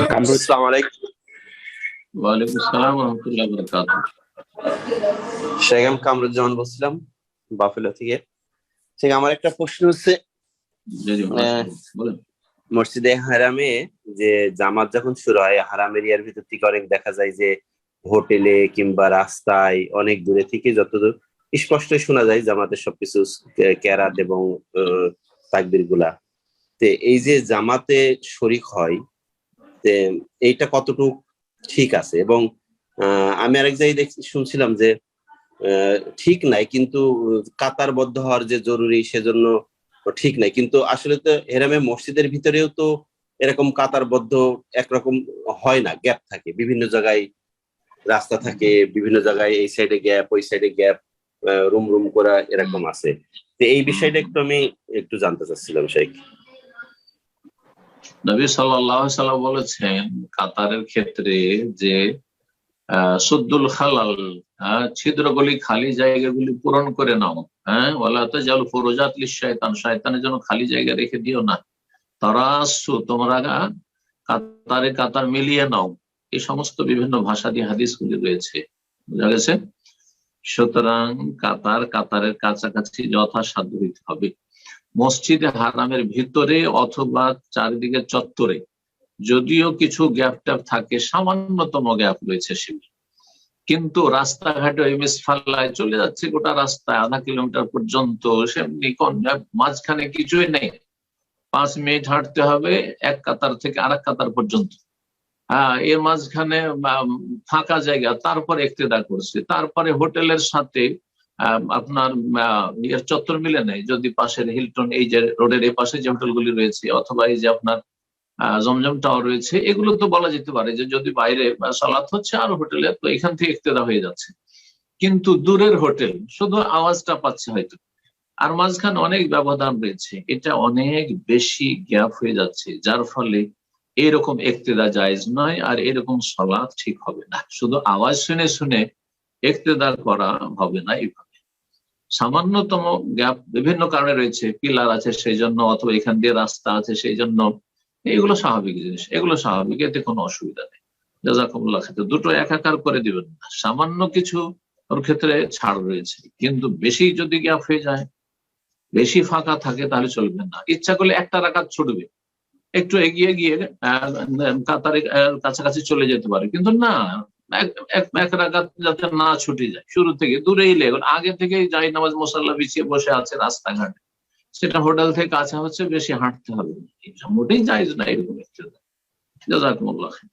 আসসালামু আলাইকুম ওয়ালাইকুম আসসালাম রহমতুল্লাহ বরকাত শেখ আমি কামরুজ্জামান বলছিলাম বাফেলো থেকে। শেখ আমার একটা প্রশ্ন হচ্ছে মসজিদে হারামে যে জামাত যখন শুরু হয় হারাম এরিয়ার ভিতর থেকে অনেক দেখা যায় যে হোটেলে কিংবা রাস্তায় অনেক দূরে থেকে যতদূর স্পষ্টই শোনা যায় জামাতের সবকিছু ক্যারাত এবং তাকবিরগুলা তে এই যে জামাতে শরিক হয় এইটা কতটুকু ঠিক আছে? এবং আমি আরেক জায়গায় শুনছিলাম যে ঠিক নাই, কিন্তু কাতারবদ্ধ হওয়ার যে জরুরি সেজন্য ঠিক নাই। কিন্তু আসলে তো হেরামে মসজিদের ভিতরেও তো এরকম কাতারবদ্ধ একরকম হয় না, গ্যাপ থাকে। বিভিন্ন জায়গায় রাস্তা থাকে, বিভিন্ন জায়গায় এই সাইডে গ্যাপ, ওই সাইডে গ্যাপ রুম রুম করা এরকম আছে। তো এই বিষয়টা একটু আমি একটু জানতে চাচ্ছিলাম, শেখ। নবী সাল্লাম বলেছেন কাতারের ক্ষেত্রে যে সুদ্দুল খালাল হ্যাঁ, ছিদ্রগুলি খালি জায়গাগুলি পূরণ করে নাও হ্যাঁ ওলা তো জাল শয়তান শয়তানের জন্য খালি জায়গা রেখে দিও না। তারা আসছো তোমরা কাতারে কাতার মিলিয়ে নাও। এই সমস্ত বিভিন্ন ভাষা দিয়ে হাদিসগুলি রয়েছে। বুঝা গেছে? সুতরাং কাতার কাতারের কাছাকাছি যথাসাধ্য হইতে হবে। মসজিদে হারামের ভিতরে অথবা চারিদিকে চত্বরে। যদিও কিছু গ্যাপ ট্যাপ থাকে, সামান্যতম গ্যাপ রয়েছে সেগুলি। কিন্তু রাস্তাঘাটে ওই মিসফাল্লায় চলে যাচ্ছে গোটা রাস্তায়, আধা কিলোমিটার পর্যন্ত, সেমনি মাঝখানে কিছুই নেই। পাঁচ মিনিট হাঁটতে হবে, এক কাতার থেকে আর কাতার পর্যন্ত। হ্যাঁ এর মাঝখানে ফাঁকা জায়গা, তারপরে একতেদা করছে। তারপরে হোটেলের সাথে আপনার ইয়ের চত্বর মিলে নেই। যদি পাশের হিলটন এই যে রোডের এই পাশে যে হোটেলগুলি রয়েছে, অথবা এই যে আপনার জমজম টাওয়ার রয়েছে, এগুলো তো বলা যেতে পারে যে যদি বাইরে সালাত হচ্ছে, আর হোটেলে, তো এখান থেকে একতেদা হয়ে যাচ্ছে। কিন্তু দূরের হোটেল, শুধু আওয়াজটা পাচ্ছে হয়তো। আর মাঝখানে অনেক ব্যবধান রয়েছে। এটা অনেক বেশি গ্যাপ হয়ে যাচ্ছে, যার ফলে এরকম একতেদা জায়েজ নয় আর এরকম সলাৎ ঠিক হবে না। শুধু আওয়াজ শুনে শুনে একতেদা করা হবে না এইভাবে। সামান্যতম গ্যাপ বিভিন্ন কারণে রয়েছে পিলার আছে সেই জন্য অথবা এখান দিয়ে রাস্তা আছে সেই জন্য এগুলো স্বাভাবিক জিনিস, এগুলো স্বাভাবিক, এতে কোনো অসুবিধা নেই। জাজাকুমুল্লাহ ক্ষেত্রে দুটো একাকার করে দিবেন না। সামান্য কিছু ওর ক্ষেত্রে ছাড় রয়েছে, কিন্তু বেশি যদি গ্যাপ হয়ে যায়, বেশি ফাঁকা থাকে তাহলে চলবে না। ইচ্ছা করলে একটা রাখাত ছুটবে। একটু এগিয়ে গিয়ে কাতারে কাছাকাছি চলে যেতে পারে, কিন্তু না এক- এক- রাখাত যাতে না ছুটি যায়। শুরু থেকে দূরেই লেগে। আগে থেকেই যাই নামাজ মশাল্লা বিছিয়ে বসে আছে রাস্তাঘাটে। সেটা হোটেল থেকে কাছে হচ্ছে, বেশি হাঁটতে হবে মোটেই যাইজ না, এরকম একটা জাজাকুমুল্লাহ।